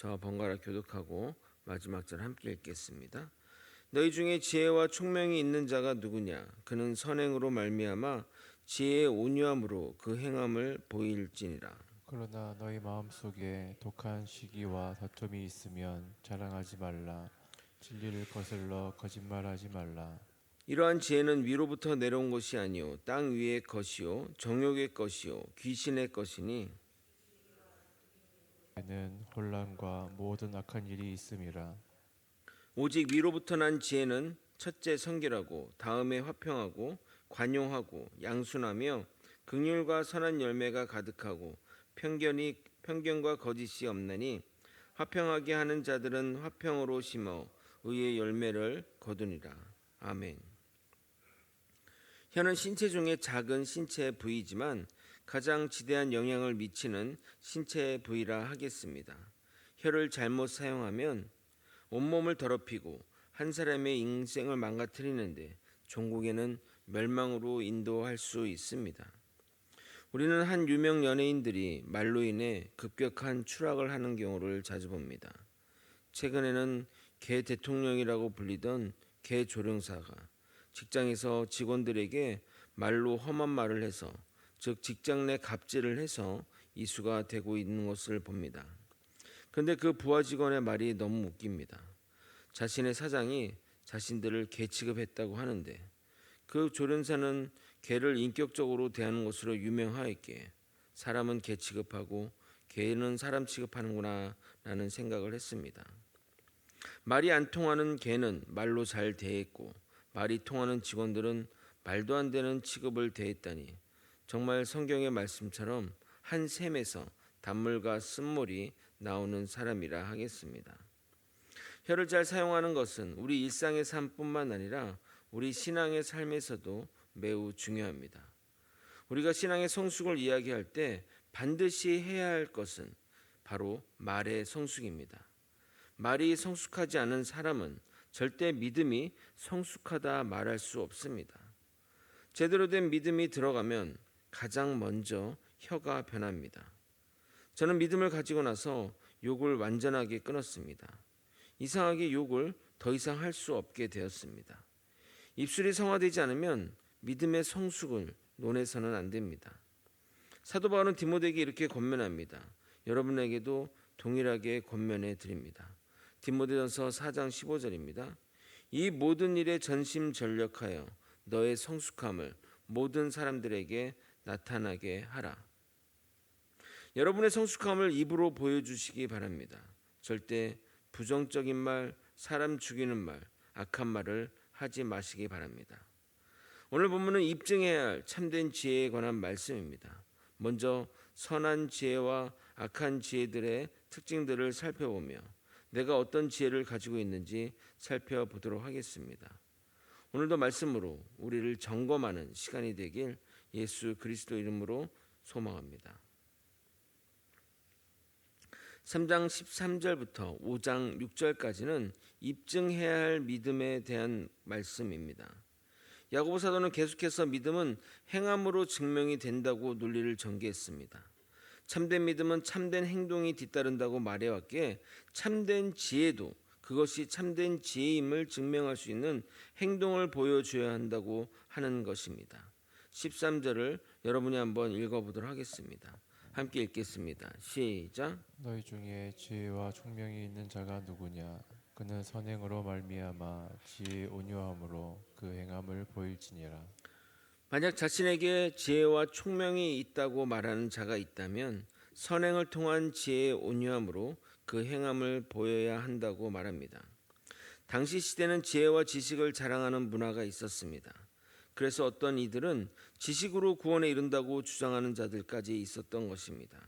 저와 번갈아 교독하고 마지막 절 함께 읽겠습니다. 너희 중에 지혜와 총명이 있는 자가 누구냐? 그는 선행으로 말미암아 지혜의 온유함으로 그 행함을 보일지니라. 그러나 너희 마음 속에 독한 시기와 다툼이 있으면 자랑하지 말라. 진리를 거슬러 거짓말하지 말라. 이러한 지혜는 위로부터 내려온 것이 아니요 땅 위의 것이요 정욕의 것이요 귀신의 것이니 에 는 혼란과 모든 악한 일이 있음이라. 오직 위로부터 난 지혜는 첫째 성결하고 다음에 화평하고 관용하고 양순하며 긍휼과 선한 열매가 가득하고 편견이 편견과 거짓이 없나니 화평하게 하는 자들은 화평으로 심어 의의 열매를 거두니라 아멘. 혀는 신체 중에 작은 신체 부위지만 가장 지대한 영향을 미치는 신체 부위라 하겠습니다. 혀를 잘못 사용하면 온몸을 더럽히고 한 사람의 인생을 망가뜨리는데 종국에는 멸망으로 인도할 수 있습니다. 우리는 한 유명 연예인들이 말로 인해 급격한 추락을 하는 경우를 자주 봅니다. 최근에는 개 대통령이라고 불리던 개 조령사가 직장에서 직원들에게 말로 험한 말을 해서 즉 직장 내 갑질을 해서 이수가 되고 있는 것을 봅니다. 근데 그 부하 직원의 말이 너무 웃깁니다. 자신의 사장이 자신들을 개 취급했다고 하는데 그 조련사는 개를 인격적으로 대하는 것으로 유명하였기에 사람은 개 취급하고 개는 사람 취급하는구나 라는 생각을 했습니다. 말이 안 통하는 개는 말로 잘 대했고 말이 통하는 직원들은 말도 안 되는 취급을 대했다니 정말 성경의 말씀처럼 한 샘에서 단물과 쓴물이 나오는 사람이라 하겠습니다. 혀를 잘 사용하는 것은 우리 일상의 삶뿐만 아니라 우리 신앙의 삶에서도 매우 중요합니다. 우리가 신앙의 성숙을 이야기할 때 반드시 해야 할 것은 바로 말의 성숙입니다. 말이 성숙하지 않은 사람은 절대 믿음이 성숙하다 말할 수 없습니다. 제대로 된 믿음이 들어가면 가장 먼저 혀가 변합니다. 저는 믿음을 가지고 나서 욕을 완전하게 끊었습니다. 이상하게 욕을 더 이상 할 수 없게 되었습니다. 입술이 성화되지 않으면 믿음의 성숙을 논해서는 안 됩니다. 사도 바울은 디모데에게 이렇게 권면합니다. 여러분에게도 동일하게 권면해 드립니다. 디모데전서 4장 15절입니다. 이 모든 일에 전심 전력하여 너의 성숙함을 모든 사람들에게 나타나게 하라. 여러분의 성숙함을 입으로 보여주시기 바랍니다. 절대 부정적인 말, 사람 죽이는 말, 악한 말을 하지 마시기 바랍니다. 오늘 본문은 입증해야 할 참된 지혜에 관한 말씀입니다. 먼저 선한 지혜와 악한 지혜들의 특징들을 살펴보며 내가 어떤 지혜를 가지고 있는지 살펴보도록 하겠습니다. 오늘도 말씀으로 우리를 점검하는 시간이 되길 예수 그리스도 이름으로 소망합니다. 3장 13절부터 5장 6절까지는 입증해야 할 믿음에 대한 말씀입니다. 야고보 사도는 계속해서 믿음은 행함으로 증명이 된다고 논리를 전개했습니다. 참된 믿음은 참된 행동이 뒤따른다고 말해왔기에 참된 지혜도 그것이 참된 지혜임을 증명할 수 있는 행동을 보여줘야 한다고 하는 것입니다. 13절을 여러분이 한번 읽어보도록 하겠습니다. 함께 읽겠습니다. 시작. 너희 중에 지혜와 총명이 있는 자가 누구냐? 그는 선행으로 말미암아 지혜의 온유함으로 그 행함을 보일지니라. 만약 자신에게 지혜와 총명이 있다고 말하는 자가 있다면 선행을 통한 지혜의 온유함으로 그 행함을 보여야 한다고 말합니다. 당시 시대는 지혜와 지식을 자랑하는 문화가 있었습니다. 그래서 어떤 이들은 지식으로 구원에 이른다고 주장하는 자들까지 있었던 것입니다.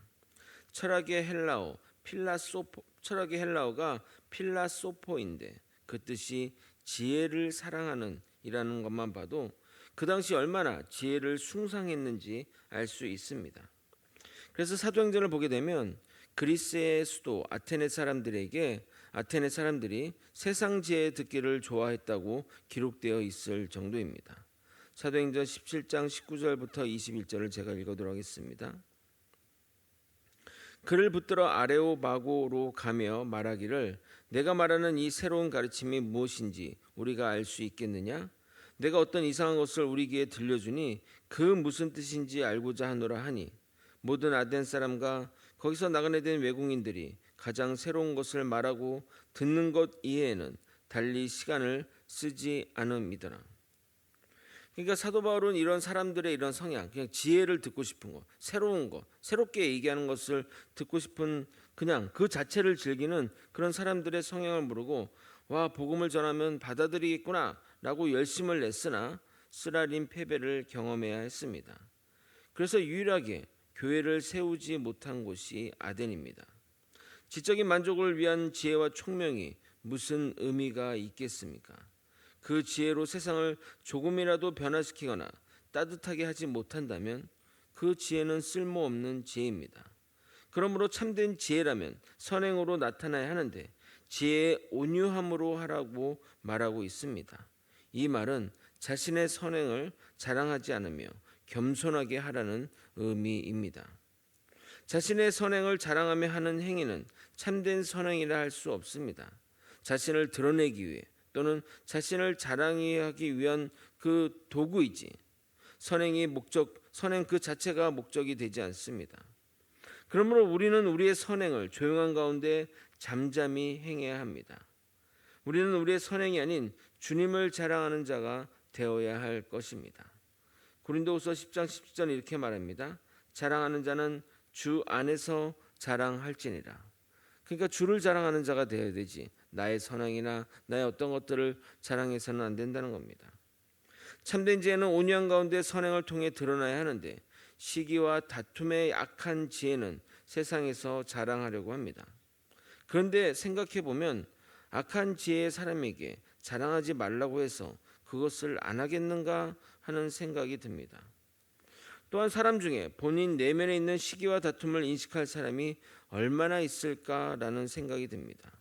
철학의 헬라어 필라소포 철학의 헬라어가 필라소포인데 그 뜻이 지혜를 사랑하는 이라는 것만 봐도 그 당시 얼마나 지혜를 숭상했는지 알 수 있습니다. 그래서 사도행전을 보게 되면 그리스의 수도 아테네 사람들에게 아테네 사람들이 세상 지혜 듣기를 좋아했다고 기록되어 있을 정도입니다. 사도행전 17장 19절부터 21절을 제가 읽어도록 하겠습니다. 그를 붙들어 아레오 마고로 가며 말하기를 내가 말하는 이 새로운 가르침이 무엇인지 우리가 알 수 있겠느냐? 내가 어떤 이상한 것을 우리 귀에 들려주니 그 무슨 뜻인지 알고자 하노라 하니 모든 아덴 사람과 거기서 나그네된 외국인들이 가장 새로운 것을 말하고 듣는 것 이외에는 달리 시간을 쓰지 않음이더라. 그러니까 사도 바울은 이런 사람들의 이런 성향, 그냥 지혜를 듣고 싶은 거, 새로운 거, 새롭게 얘기하는 것을 듣고 싶은 그냥 그 자체를 즐기는 그런 사람들의 성향을 모르고 와 복음을 전하면 받아들이겠구나라고 열심을 냈으나 쓰라린 패배를 경험해야 했습니다. 그래서 유일하게 교회를 세우지 못한 곳이 아덴입니다. 지적인 만족을 위한 지혜와 총명이 무슨 의미가 있겠습니까? 그 지혜로 세상을 조금이라도 변화시키거나 따뜻하게 하지 못한다면 그 지혜는 쓸모없는 지혜입니다. 그러므로 참된 지혜라면 선행으로 나타나야 하는데 지혜의 온유함으로 하라고 말하고 있습니다. 이 말은 자신의 선행을 자랑하지 않으며 겸손하게 하라는 의미입니다. 자신의 선행을 자랑하며 하는 행위는 참된 선행이라 할 수 없습니다. 자신을 드러내기 위해 또는 자신을 자랑하기 위한 그 도구이지 선행이 목적 선행 그 자체가 목적이 되지 않습니다. 그러므로 우리는 우리의 선행을 조용한 가운데 잠잠히 행해야 합니다. 우리는 우리의 선행이 아닌 주님을 자랑하는 자가 되어야 할 것입니다. 고린도후서 10장 17절 이렇게 말합니다. 자랑하는 자는 주 안에서 자랑할지니라. 그러니까 주를 자랑하는 자가 되어야 되지 나의 선행이나 나의 어떤 것들을 자랑해서는 안 된다는 겁니다. 참된 지혜는 온유한 가운데 선행을 통해 드러나야 하는데 시기와 다툼의 약한 지혜는 세상에서 자랑하려고 합니다. 그런데 생각해 보면 악한 지혜의 사람에게 자랑하지 말라고 해서 그것을 안 하겠는가 하는 생각이 듭니다. 또한 사람 중에 본인 내면에 있는 시기와 다툼을 인식할 사람이 얼마나 있을까라는 생각이 듭니다.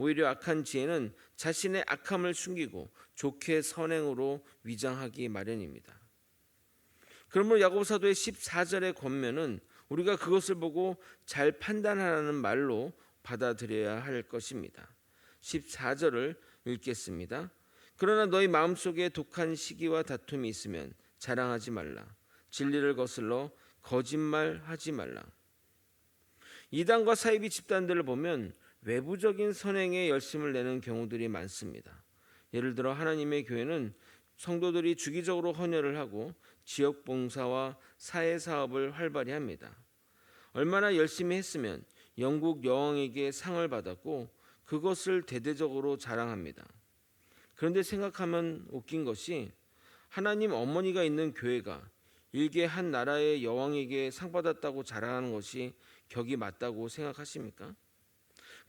오히려 악한 지혜는 자신의 악함을 숨기고 좋게 선행으로 위장하기 마련입니다. 그러므로 야고보 사도의 14절의 권면은 우리가 그것을 보고 잘 판단하라는 말로 받아들여야 할 것입니다. 14절을 읽겠습니다. 그러나 너희 마음속에 독한 시기와 다툼이 있으면 자랑하지 말라. 진리를 거슬러 거짓말하지 말라. 이단과 사이비 집단들을 보면 외부적인 선행에 열심을 내는 경우들이 많습니다. 예를 들어 하나님의 교회는 성도들이 주기적으로 헌혈을 하고 지역 봉사와 사회 사업을 활발히 합니다. 얼마나 열심히 했으면 영국 여왕에게 상을 받았고 그것을 대대적으로 자랑합니다. 그런데 생각하면 웃긴 것이 하나님 어머니가 있는 교회가 일개 한 나라의 여왕에게 상 받았다고 자랑하는 것이 격이 맞다고 생각하십니까?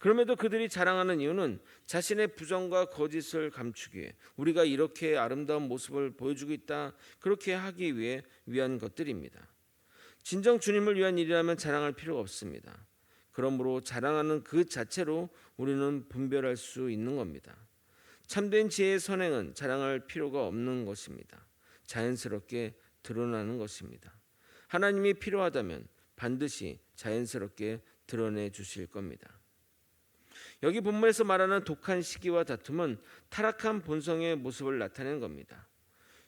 그럼에도 그들이 자랑하는 이유는 자신의 부정과 거짓을 감추기 위해 우리가 이렇게 아름다운 모습을 보여주고 있다 그렇게 하기 위해 위한 것들입니다. 진정 주님을 위한 일이라면 자랑할 필요가 없습니다. 그러므로 자랑하는 그 자체로 우리는 분별할 수 있는 겁니다. 참된 지혜의 선행은 자랑할 필요가 없는 것입니다. 자연스럽게 드러나는 것입니다. 하나님이 필요하다면 반드시 자연스럽게 드러내 주실 겁니다. 여기 본문에서 말하는 독한 시기와 다툼은 타락한 본성의 모습을 나타내는 겁니다.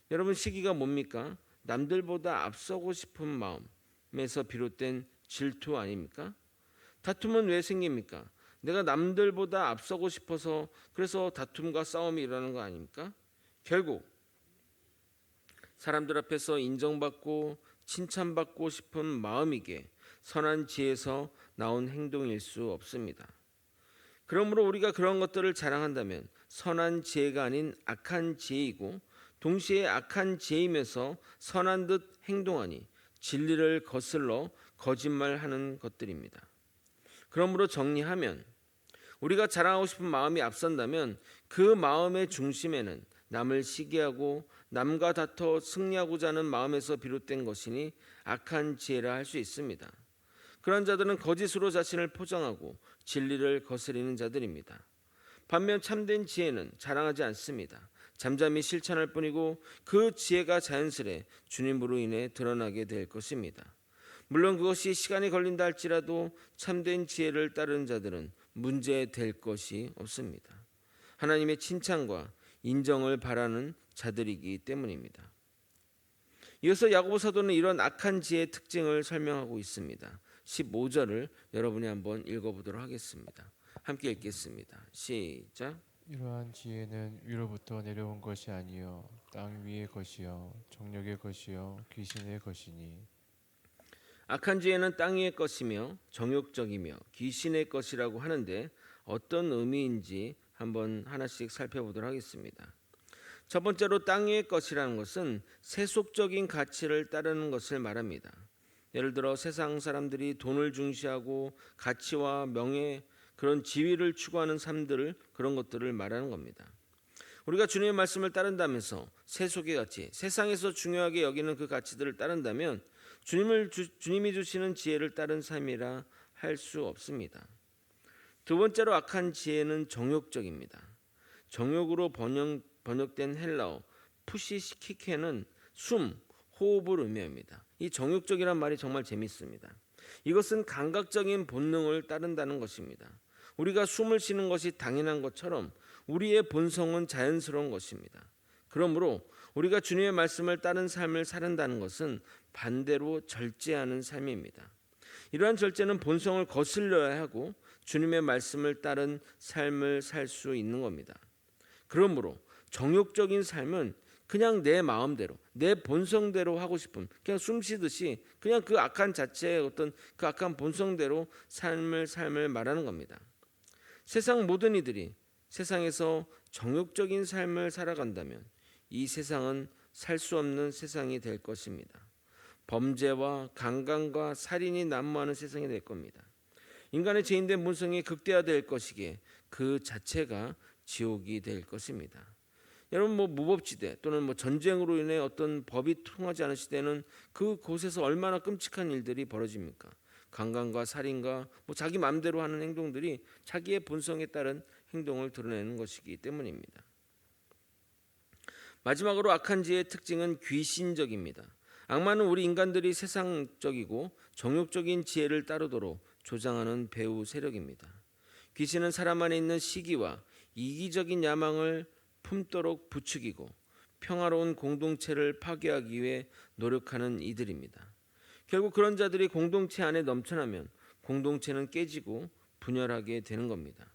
여러분 시기가 뭡니까? 남들보다 앞서고 싶은 마음에서 비롯된 질투 아닙니까? 다툼은 왜 생깁니까? 내가 남들보다 앞서고 싶어서 그래서 다툼과 싸움이 일어나는 거 아닙니까? 결국 사람들 앞에서 인정받고 칭찬받고 싶은 마음이게 선한 지에서 나온 행동일 수 없습니다. 그러므로 우리가 그런 것들을 자랑한다면 선한 지혜가 아닌 악한 지혜이고 동시에 악한 지혜이면서 선한 듯 행동하니 진리를 거슬러 거짓말하는 것들입니다. 그러므로 정리하면 우리가 자랑하고 싶은 마음이 앞선다면 그 마음의 중심에는 남을 시기하고 남과 다퉈 승리하고자 하는 마음에서 비롯된 것이니 악한 지혜라 할 수 있습니다. 그런 자들은 거짓으로 자신을 포장하고 진리를 거스리는 자들입니다. 반면 참된 지혜는 자랑하지 않습니다. 잠잠히 실천할 뿐이고 그 지혜가 자연스레 주님으로 인해 드러나게 될 것입니다. 물론 그것이 시간이 걸린다 할지라도 참된 지혜를 따르는 자들은 문제될 것이 없습니다. 하나님의 칭찬과 인정을 바라는 자들이기 때문입니다. 이어서 야고보 사도는 이런 악한 지혜의 특징을 설명하고 있습니다. 15절을 여러분이 한번 읽어보도록 하겠습니다. 함께 읽겠습니다. 시작. 이러한 지혜는 위로부터 내려온 것이 아니요 땅 위의 것이요 정력의 것이요 귀신의 것이니 악한 지혜는 땅 위의 것이며 정욕적이며 귀신의 것이라고 하는데 어떤 의미인지 한번 하나씩 살펴보도록 하겠습니다. 첫 번째로 땅 위의 것이라는 것은 세속적인 가치를 따르는 것을 말합니다. 예를 들어 세상 사람들이 돈을 중시하고 가치와 명예 그런 지위를 추구하는 삶들을 그런 것들을 말하는 겁니다. 우리가 주님의 말씀을 따른다면서 세속의 가치, 세상에서 중요하게 여기는 그 가치들을 따른다면 주님을 주, 주님이 주시는 지혜를 따른 삶이라 할 수 없습니다. 두 번째로 악한 지혜는 정욕적입니다. 정욕으로 번역, 번역된 헬라어 푸시시키케는 숨, 호흡을 의미합니다. 이 정욕적이란 말이 정말 재밌습니다. 이것은 감각적인 본능을 따른다는 것입니다. 우리가 숨을 쉬는 것이 당연한 것처럼 우리의 본성은 자연스러운 것입니다. 그러므로 우리가 주님의 말씀을 따른 삶을 살인다는 것은 반대로 절제하는 삶입니다. 이러한 절제는 본성을 거슬려야 하고 주님의 말씀을 따른 삶을 살 수 있는 겁니다. 그러므로 정욕적인 삶은 그냥 내 마음대로 내 본성대로 하고 싶은 그냥 숨 쉬듯이 그냥 그 악한 자체의 어떤 그 악한 본성대로 삶을 삶을 말하는 겁니다. 세상 모든 이들이 세상에서 정욕적인 삶을 살아간다면 이 세상은 살 수 없는 세상이 될 것입니다. 범죄와 강간과 살인이 난무하는 세상이 될 겁니다. 인간의 죄인된 본성이 극대화될 것이기에 그 자체가 지옥이 될 것입니다. 여러분 뭐 무법지대 또는 뭐 전쟁으로 인해 어떤 법이 통하지 않은 시대는 그 곳에서 얼마나 끔찍한 일들이 벌어집니까? 강간과 살인과 뭐 자기 마음대로 하는 행동들이 자기의 본성에 따른 행동을 드러내는 것이기 때문입니다. 마지막으로 악한 지의 특징은 귀신적입니다. 악마는 우리 인간들이 세상적이고 정욕적인 지혜를 따르도록 조장하는 배후 세력입니다. 귀신은 사람 안에 있는 시기와 이기적인 야망을 품도록 부추기고 평화로운 공동체를 파괴하기 위해 노력하는 이들입니다. 결국 그런 자들이 공동체 안에 넘쳐나면 공동체는 깨지고 분열하게 되는 겁니다.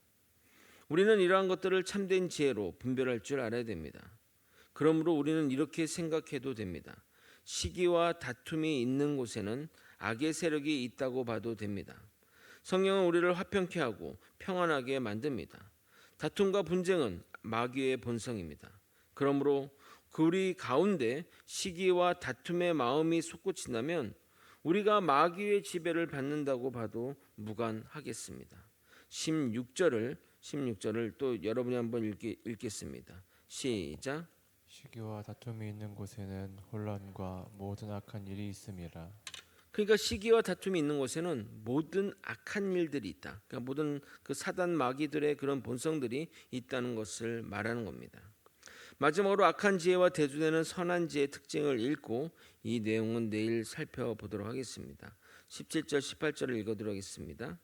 우리는 이러한 것들을 참된 지혜로 분별할 줄 알아야 됩니다. 그러므로 우리는 이렇게 생각해도 됩니다. 시기와 다툼이 있는 곳에는 악의 세력이 있다고 봐도 됩니다. 성령은 우리를 화평케 하고 평안하게 만듭니다. 다툼과 분쟁은 마귀의 본성입니다. 그러므로 그 우리 가운데 시기와 다툼의 마음이 솟구친다면 우리가 마귀의 지배를 받는다고 봐도 무관하겠습니다. 16절을 16절을 또 여러분이 한번 읽기, 읽겠습니다. 시작. 시기와 다툼이 있는 곳에는 혼란과 모든 악한 일이 있음이라 그러니까 시기와 다툼이 있는 곳에는 모든 악한 일들이 있다. 그러니까 모든 그 사단 마귀들의 그런 본성들이 있다는 것을 말하는 겁니다. 마지막으로 악한 지혜와 대조되는 선한 지혜의 특징을 읽고 이 내용은 내일 살펴보도록 하겠습니다. 17절 18절을 읽어드리도록 하겠습니다.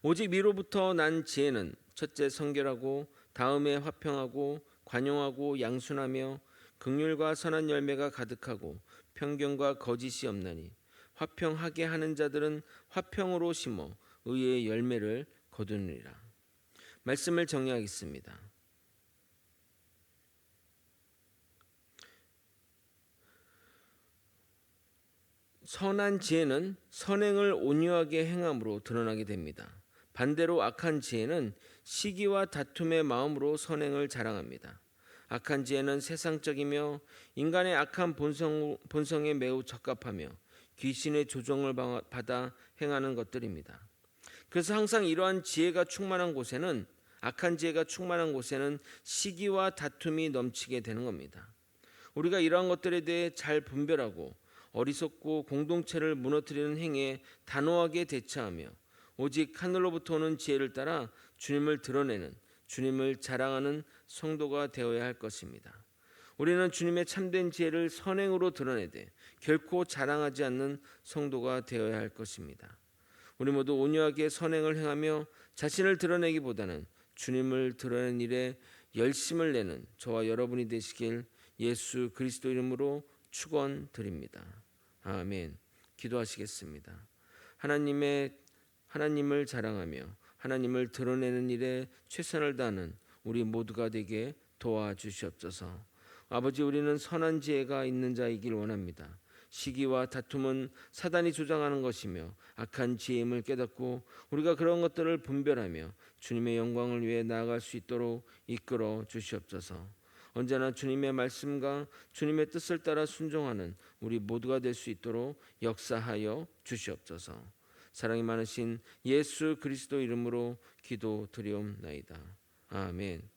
오직 위로부터 난 지혜는 첫째 성결하고 다음에 화평하고 관용하고 양순하며 극률과 선한 열매가 가득하고 편견과 거짓이 없나니 화평하게 하는 자들은 화평으로 심어 의의 열매를 거두느니라. 말씀을 정리하겠습니다. 선한 지혜는 선행을 온유하게 행함으로 드러나게 됩니다. 반대로 악한 지혜는 시기와 다툼의 마음으로 선행을 자랑합니다. 악한 지혜는 세상적이며 인간의 악한 본성, 본성에 매우 적합하며 귀신의 조종을 받아 행하는 것들입니다. 그래서 항상 이러한 지혜가 충만한 곳에는 악한 지혜가 충만한 곳에는 시기와 다툼이 넘치게 되는 겁니다. 우리가 이러한 것들에 대해 잘 분별하고 어리석고 공동체를 무너뜨리는 행위에 단호하게 대처하며 오직 하늘로부터 오는 지혜를 따라 주님을 드러내는 주님을 자랑하는 성도가 되어야 할 것입니다. 우리는 주님의 참된 지혜를 선행으로 드러내되 결코 자랑하지 않는 성도가 되어야 할 것입니다. 우리 모두 온유하게 선행을 행하며 자신을 드러내기보다는 주님을 드러내는 일에 열심을 내는 저와 여러분이 되시길 예수 그리스도 이름으로 축원드립니다. 아멘. 기도하시겠습니다. 하나님의 하나님을 자랑하며 하나님을 드러내는 일에 최선을 다하는 우리 모두가 되게 도와주시옵소서. 아버지 우리는 선한 지혜가 있는 자이길 원합니다. 시기와 다툼은 사단이 조장하는 것이며 악한 지혜임을 깨닫고 우리가 그런 것들을 분별하며 주님의 영광을 위해 나아갈 수 있도록 이끌어 주시옵소서. 언제나 주님의 말씀과 주님의 뜻을 따라 순종하는 우리 모두가 될 수 있도록 역사하여 주시옵소서. 사랑이 많으신 예수 그리스도 이름으로 기도 드리옵나이다. 아멘.